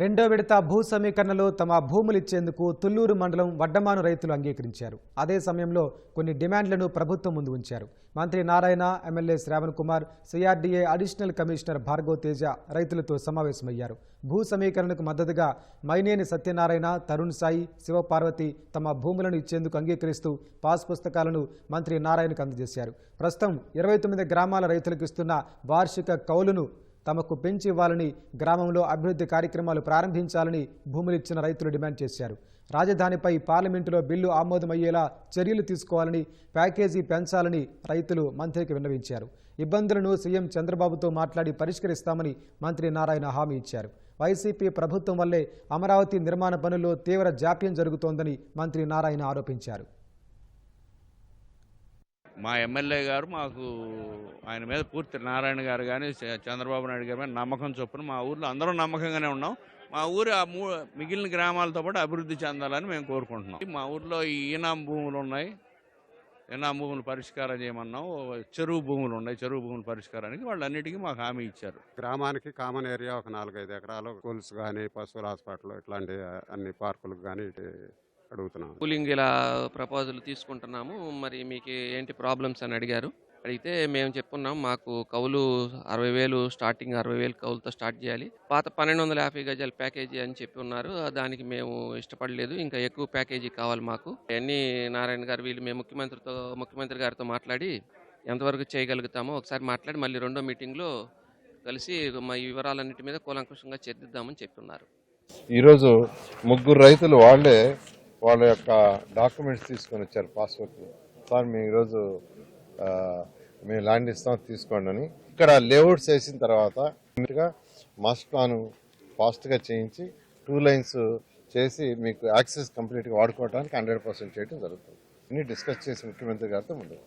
రెండో విడత భూ సమీకరణలో తమ భూములు ఇచ్చేందుకు తుళ్ళూరు మండలం వడ్డమాను రైతులు అంగీకరించారు. అదే సమయంలో కొన్ని డిమాండ్లను ప్రభుత్వం ముందు ఉంచారు. మంత్రి Narayana MLA Sravan Kumar CRDA additional commissioner Bhargav Teja రైతులతో సమావేశమయ్యారు. భూ సమీకరణకు మద్దతుగా మైనేని సత్యనారాయణ తరుణ్ సాయి శివపార్వతి తమ భూములను ఇచ్చేందుకు అంగీకరిస్తూ పాస్ పుస్తకాలను మంత్రి నారాయణకు అందజేశారు. ప్రస్తుతం ఇరవై తొమ్మిది గ్రామాల రైతులకు ఇస్తున్న వార్షిక కౌలును తమకు పెంచి ఇవ్వాలని గ్రామంలో అభివృద్ధి కార్యక్రమాలు ప్రారంభించాలని భూములిచ్చిన రైతులు డిమాండ్ చేశారు. రాజధానిపై పార్లమెంటులో బిల్లు ఆమోదమయ్యేలా చర్యలు తీసుకోవాలని ప్యాకేజీ పెంచాలని రైతులు మంత్రికి విన్నవించారు. ఇబ్బందులను సీఎం చంద్రబాబుతో మాట్లాడి పరిష్కరిస్తామని మంత్రి నారాయణ హామీ ఇచ్చారు. వైసీపీ ప్రభుత్వం వల్లే అమరావతి నిర్మాణ పనుల్లో తీవ్ర జాప్యం జరుగుతోందని మంత్రి నారాయణ ఆరోపించారు. మా ఎమ్మెల్యే గారు మాకు ఆయన మీద పూర్తి నారాయణ గారు కానీ చంద్రబాబు నాయుడు గారి మీద నమ్మకం చొప్పున మా ఊర్లో అందరం నమ్మకంగానే ఉన్నాం. మా ఊరు ఆ మూ మిగిలిన గ్రామాలతో పాటు అభివృద్ధి చెందాలని మేము కోరుకుంటున్నాం. మా ఊర్లో ఈ ఈనాం భూములు ఉన్నాయి. ఈనాం భూములు పరిష్కారం చేయమన్నాం. చెరువు భూములు ఉన్నాయి. చెరువు భూముల పరిష్కారానికి వాళ్ళన్నిటికీ మాకు హామీ ఇచ్చారు. గ్రామానికి కామన్ ఏరియా ఒక నాలుగైదు ఎకరాలు స్కూల్స్ కానీ పశువుల హాస్పిటల్ ఇట్లాంటి అన్ని పార్కులకు కానీ అడుగుతున్నాం కూలింగ్ ఇలా ప్రపోజల్ తీసుకుంటున్నాము. మరి మీకు ఏంటి ప్రాబ్లమ్స్ అని అడిగారు. అడిగితే మేము చెప్పున్నాం మాకు కౌలు అరవై వేలు స్టార్టింగ్ అరవై వేలు కౌలుతో స్టార్ట్ చేయాలి. పాత పన్నెండు వందల యాభై గజాల ప్యాకేజీ అని చెప్పి ఉన్నారు. దానికి మేము ఇష్టపడలేదు. ఇంకా ఎక్కువ ప్యాకేజీ కావాలి మాకు. అన్ని నారాయణ గారు వీళ్ళు మేము ముఖ్యమంత్రితో ముఖ్యమంత్రి గారితో మాట్లాడి ఎంతవరకు చేయగలుగుతామో ఒకసారి మాట్లాడి మళ్ళీ రెండో మీటింగ్లో కలిసి మా ఈ వివరాలన్నిటి మీద కూలంకుషంగా చర్చిద్దామని చెప్తున్నారు ఈరోజు ముగ్గురు రైతులు వాళ్ళే వాళ్ళ యొక్క డాక్యుమెంట్స్ తీసుకొని వచ్చారు పాస్పోర్ట్ సార్ మేము ఈరోజు మేము ల్యాండ్ ఇస్తాం తీసుకోండి అని. ఇక్కడ లేఅవుట్స్ వేసిన తర్వాత ఇమ్మీడియట్గా మాస్టర్ ప్లాన్ ఫాస్ట్గా చేయించి టూ లైన్స్ చేసి మీకు యాక్సెస్ కంప్లీట్గా వాడుకోవడానికి హండ్రెడ్ పర్సెంట్ చేయడం జరుగుతుంది. అన్ని డిస్కస్ చేసి ముఖ్యమంత్రి గారితో ముందు